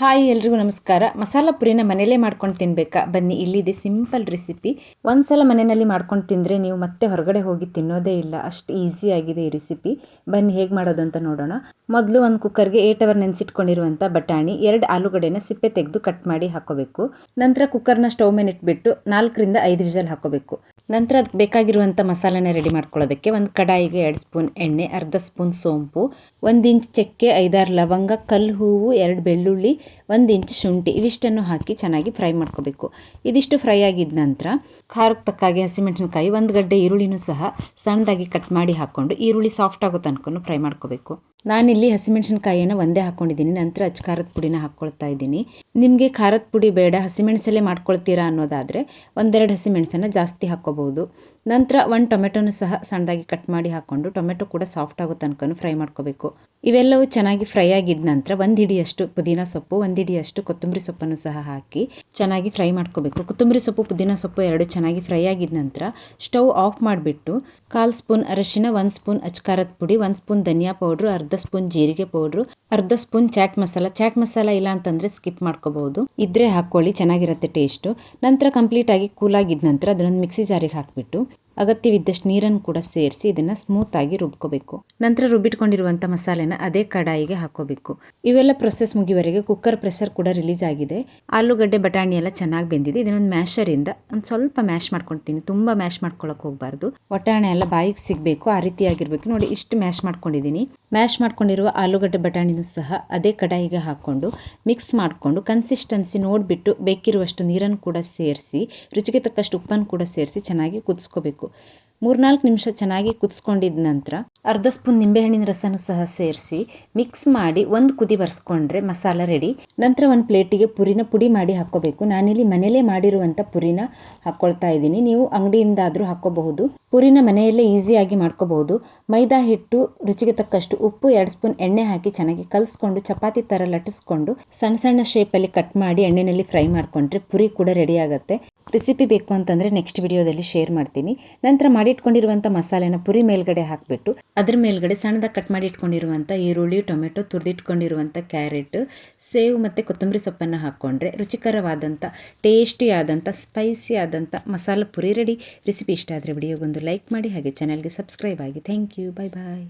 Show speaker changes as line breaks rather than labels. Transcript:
Hi ಎಲ್ರಿಗೂ ನಮಸ್ಕಾರ. ಮಸಾಲ ಪುರಿನ ಮನೇಲೇ ಮಾಡ್ಕೊಂಡು ತಿನ್ಬೇಕಾ? ಬನ್ನಿ, ಇಲ್ಲಿದೆ ಸಿಂಪಲ್ ರೆಸಿಪಿ. ಒಂದ್ಸಲ ಮನೆಯಲ್ಲಿ ಮಾಡ್ಕೊಂಡು ತಿಂದರೆ ನೀವು ಮತ್ತೆ ಹೊರಗಡೆ ಹೋಗಿ ತಿನ್ನೋದೇ ಇಲ್ಲ. ಅಷ್ಟು ಆಗಿದೆ ಈ ರೆಸಿಪಿ. ಬನ್ನಿ, ಹೇಗೆ ಮಾಡೋದು ಅಂತ ನೋಡೋಣ. ಮೊದಲು ಒಂದು ಕುಕ್ಕರ್ಗೆ ಏಟ್ ಅವರ್ ನೆನೆಸಿಟ್ಕೊಂಡಿರುವಂಥ ಬಟಾಣಿ, ಎರಡು ಆಲೂಗಡ್ಡೆನ ಸಿಪ್ಪೆ ತೆಗೆದು ಕಟ್ ಮಾಡಿ ಹಾಕೋಬೇಕು. ನಂತರ ಕುಕ್ಕರ್ನ ಸ್ಟವ್ ಮೇಲೆ ಇಟ್ಬಿಟ್ಟು ನಾಲ್ಕರಿಂದ ಐದು ವಿಜಲ್ ಹಾಕೋಬೇಕು. ನಂತರ ಅದಕ್ಕೆ ಬೇಕಾಗಿರುವಂಥ ಮಸಾಲೆನ ರೆಡಿ ಮಾಡ್ಕೊಳ್ಳೋದಕ್ಕೆ ಒಂದು ಕಡಾಯಿಗೆ ಎರಡು ಸ್ಪೂನ್ ಎಣ್ಣೆ, ಅರ್ಧ ಸ್ಪೂನ್ ಸೋಂಪು, ಒಂದು ಇಂಚ್ ಚಕ್ಕೆ, ಐದಾರು ಲವಂಗ, ಕಲ್ಲು ಹೂವು, ಎರಡು ಬೆಳ್ಳುಳ್ಳಿ ಒಂದು ಇಂಚ್ ಶುಂಠಿ, ಇವಿಷ್ಟನ್ನು ಹಾಕಿ ಚೆನ್ನಾಗಿ ಫ್ರೈ ಮಾಡ್ಕೋಬೇಕು. ಇದಿಷ್ಟು ಫ್ರೈ ಆಗಿದ ನಂತರ ಖಾರಕ್ಕೆ ತಕ್ಕಾಗಿ ಹಸಿಮೆಣಸಿನಕಾಯಿ, ಒಂದು ಗಡ್ಡೆ ಈರುಳ್ಳಿನೂ ಸಹ ಸಣ್ಣದಾಗಿ ಕಟ್ ಮಾಡಿ ಹಾಕ್ಕೊಂಡು ಈರುಳ್ಳಿ ಸಾಫ್ಟ್ ಆಗೋ ತನಕ ಫ್ರೈ ಮಾಡ್ಕೋಬೇಕು. ನಾನಿಲ್ಲಿ ಹಸಿಮೆಣಸಿನಕಾಯಿಯನ್ನು ಒಂದೇ ಹಾಕ್ಕೊಂಡಿದ್ದೀನಿ ನಂತರ ಅಚ್ಚ ಖಾರದ ಪುಡಿನ ಹಾಕ್ಕೊಳ್ತಾ ಇದ್ದೀನಿ. ನಿಮಗೆ ಖಾರದ ಪುಡಿ ಬೇಡ, ಹಸಿಮೆಣಸಲ್ಲೇ ಮಾಡ್ಕೊಳ್ತೀರಾ ಅನ್ನೋದಾದರೆ ಒಂದೆರಡು ಹಸಿಮೆಣಸನ್ನು ಜಾಸ್ತಿ ಹಾಕ್ಕೋಬೋದು. ನಂತರ ಒಂದು ಟೊಮೆಟೊನು ಸಹ ಸಣ್ಣದಾಗಿ ಕಟ್ ಮಾಡಿ ಹಾಕ್ಕೊಂಡು ಟೊಮೆಟೊ ಕೂಡ ಸಾಫ್ಟ್ ಆಗೋ ತನಕ ಫ್ರೈ ಮಾಡ್ಕೋಬೇಕು. ಇವೆಲ್ಲವೂ ಚೆನ್ನಾಗಿ ಫ್ರೈ ಆಗಿದ ನಂತರ ಒಂದು ಹಿಡಿಯಷ್ಟು ಪುದೀನ ಸೊಪ್ಪು, ಒಂದು ಹಿಡಿಯಷ್ಟು ಕೊತ್ತಂಬರಿ ಸೊಪ್ಪನ್ನು ಸಹ ಹಾಕಿ ಚೆನ್ನಾಗಿ ಫ್ರೈ ಮಾಡ್ಕೋಬೇಕು. ಕೊತ್ತಂಬರಿ ಸೊಪ್ಪು, ಪುದೀನ ಸೊಪ್ಪು ಎರಡು ಚೆನ್ನಾಗಿ ಫ್ರೈ ಆಗಿದ ನಂತರ ಸ್ಟವ್ ಆಫ್ ಮಾಡಿಬಿಟ್ಟು ಕಾಲು ಸ್ಪೂನ್ ಅರಶಿನ, ಒಂದು ಸ್ಪೂನ್ ಅಚ್ಕಾರದ ಪುಡಿ, ಒಂದು ಸ್ಪೂನ್ ಧನಿಯಾ ಪೌಡ್ರು, ಅರ್ಧ ಸ್ಪೂನ್ ಜೀರಿಗೆ ಪೌಡ್ರು, ಅರ್ಧ ಸ್ಪೂನ್ ಚಾಟ್ ಮಸಾಲ. ಚಾಟ್ ಮಸಾಲ ಇಲ್ಲ ಅಂತಂದರೆ ಸ್ಕಿಪ್ ಮಾಡ್ಕೋಬಹುದು. ಇದ್ರೆ ಹಾಕ್ಕೊಳ್ಳಿ ಚೆನ್ನಾಗಿರುತ್ತೆ ಟೇಸ್ಟು ನಂತರ ಕಂಪ್ಲೀಟ್ ಆಗಿ ನಂತರ ಅದನ್ನೊಂದು ಮಿಕ್ಸಿ ಜಾರಿಗೆ ಹಾಕಿಬಿಟ್ಟು ಅಗತ್ಯವಿದ್ದಷ್ಟು ನೀರನ್ನು ಕೂಡ ಸೇರಿಸಿ ಇದನ್ನು ಸ್ಮೂತಾಗಿ ರುಬ್ಕೋಬೇಕು. ನಂತರ ರುಬ್ಬಿಟ್ಕೊಂಡಿರುವಂಥ ಮಸಾಲೆನ ಅದೇ ಕಡಾಯಿಗೆ ಹಾಕೋಬೇಕು ಇವೆಲ್ಲ ಪ್ರೊಸೆಸ್ ಮುಗಿವರೆಗೆ ಕುಕ್ಕರ್ ಪ್ರೆಷರ್ ಕೂಡ ರಿಲೀಸ್ ಆಗಿದೆ. ಆಲೂಗಡ್ಡೆ, ಬಟಾಣಿ ಎಲ್ಲ ಚೆನ್ನಾಗಿ ಬೆಂದಿದೆ. ಇದನ್ನೊಂದು ಮ್ಯಾಶರಿಂದ ಒಂದು ಸ್ವಲ್ಪ ಮ್ಯಾಶ್ ಮಾಡ್ಕೊಳ್ತೀನಿ ತುಂಬ ಮ್ಯಾಶ್ ಮಾಡ್ಕೊಳಕ್ಕೆ ಹೋಗಬಾರ್ದು. ಬಟಾಣಿ ಎಲ್ಲ ಬಾಯಿಗೆ ಸಿಗಬೇಕು, ಆ ರೀತಿಯಾಗಿರಬೇಕು ನೋಡಿ, ಇಷ್ಟು ಮ್ಯಾಶ್ ಮಾಡ್ಕೊಂಡಿದ್ದೀನಿ. ಮ್ಯಾಶ್ ಮಾಡ್ಕೊಂಡಿರುವ ಆಲೂಗಡ್ಡೆ, ಬಟಾಣಿನೂ ಸಹ ಅದೇ ಕಡಾಯಿಗೆ ಹಾಕ್ಕೊಂಡು ಮಿಕ್ಸ್ ಮಾಡಿಕೊಂಡು ಕನ್ಸಿಸ್ಟೆನ್ಸಿ ನೋಡಿಬಿಟ್ಟು ಬೇಕಿರುವಷ್ಟು ನೀರನ್ನು ಕೂಡ ಸೇರಿಸಿ, ರುಚಿಗೆ ತಕ್ಕಷ್ಟು ಉಪ್ಪನ್ನು ಕೂಡ ಸೇರಿಸಿ ಚೆನ್ನಾಗಿ ಕುದಿಸ್ಕೋಬೇಕು. ಮೂರ್ನಾಲ್ಕು ನಿಮಿಷ ಚೆನ್ನಾಗಿ ಕುದಿಸ್ಕೊಂಡಿದ ನಂತರ ಅರ್ಧ ಸ್ಪೂನ್ ನಿಂಬೆಹಣ್ಣಿನ ರಸನೂ ಸಹ ಸೇರಿಸಿ ಮಿಕ್ಸ್ ಮಾಡಿ ಒಂದು ಕುದಿ ಬರ್ಸ್ಕೊಂಡ್ರೆ ಮಸಾಲ ರೆಡಿ. ನಂತರ ಒಂದು ಪ್ಲೇಟಿಗೆ ಪುರಿನ ಪುಡಿ ಮಾಡಿ ಹಾಕ್ಕೋಬೇಕು. ನಾನಿಲ್ಲಿ ಮನೆಯಲ್ಲೇ ಮಾಡಿರುವಂಥ ಪುರಿನ ಹಾಕ್ಕೊಳ್ತಾ ಇದ್ದೀನಿ. ನೀವು ಅಂಗಡಿಯಿಂದಾದರೂ ಹಾಕ್ಕೋಬಹುದು. ಪುರಿನ ಮನೆಯಲ್ಲೇ ಈಸಿಯಾಗಿ ಮಾಡ್ಕೋಬಹುದು. ಮೈದಾ ಹಿಟ್ಟು, ರುಚಿಗೆ ತಕ್ಕಷ್ಟು ಉಪ್ಪು, ಎರಡು ಸ್ಪೂನ್ ಎಣ್ಣೆ ಹಾಕಿ ಚೆನ್ನಾಗಿ ಕಲಿಸ್ಕೊಂಡು ಚಪಾತಿ ಥರ ಲಟ್ಟಿಸ್ಕೊಂಡು ಸಣ್ಣ ಸಣ್ಣ ಶೇಪಲ್ಲಿ ಕಟ್ ಮಾಡಿ ಎಣ್ಣೆಯಲ್ಲಿ ಫ್ರೈ ಮಾಡಿಕೊಂಡ್ರೆ ಪುರಿ ಕೂಡ ರೆಡಿ ಆಗುತ್ತೆ. ರೆಸಿಪಿ ಬೇಕು ಅಂತಂದರೆ ನೆಕ್ಸ್ಟ್ ವಿಡಿಯೋದಲ್ಲಿ ಶೇರ್ ಮಾಡ್ತೀನಿ. ನಂತರ ಮಾಡಿಟ್ಕೊಂಡಿರುವಂಥ ಮಸಾಲೆನ ಪುರಿ ಮೇಲ್ಗಡೆ ಹಾಕಿಬಿಟ್ಟು, ಅದ್ರ ಮೇಲ್ಗಡೆ ಸಣ್ಣದಾಗಿ ಕಟ್ ಮಾಡಿ ಇಟ್ಕೊಂಡಿರುವಂಥ ಈರುಳ್ಳಿ, ಟೊಮೆಟೊ ತುರಿದಿಟ್ಕೊಂಡಿರುವಂಥ ಕ್ಯಾರೆಟ್, ಸೇವು ಮತ್ತು ಕೊತ್ತಂಬರಿ ಸೊಪ್ಪನ್ನು ಹಾಕ್ಕೊಂಡ್ರೆ ರುಚಿಕರವಾದಂಥ ಟೇಸ್ಟಿ ಆದಂಥ ಸ್ಪೈಸಿ ಆದಂಥ ಮಸಾಲ ಪುರಿ ರೆಡಿ ರೆಸಿಪಿ ಇಷ್ಟ ಆದರೆ ವಿಡಿಯೋಗೊಂದು ಲೈಕ್ ಮಾಡಿ, ಹಾಗೆ ಚಾನಲ್ಗೆ ಸಬ್ಸ್ಕ್ರೈಬ್ ಆಗಿ. Thank you bye bye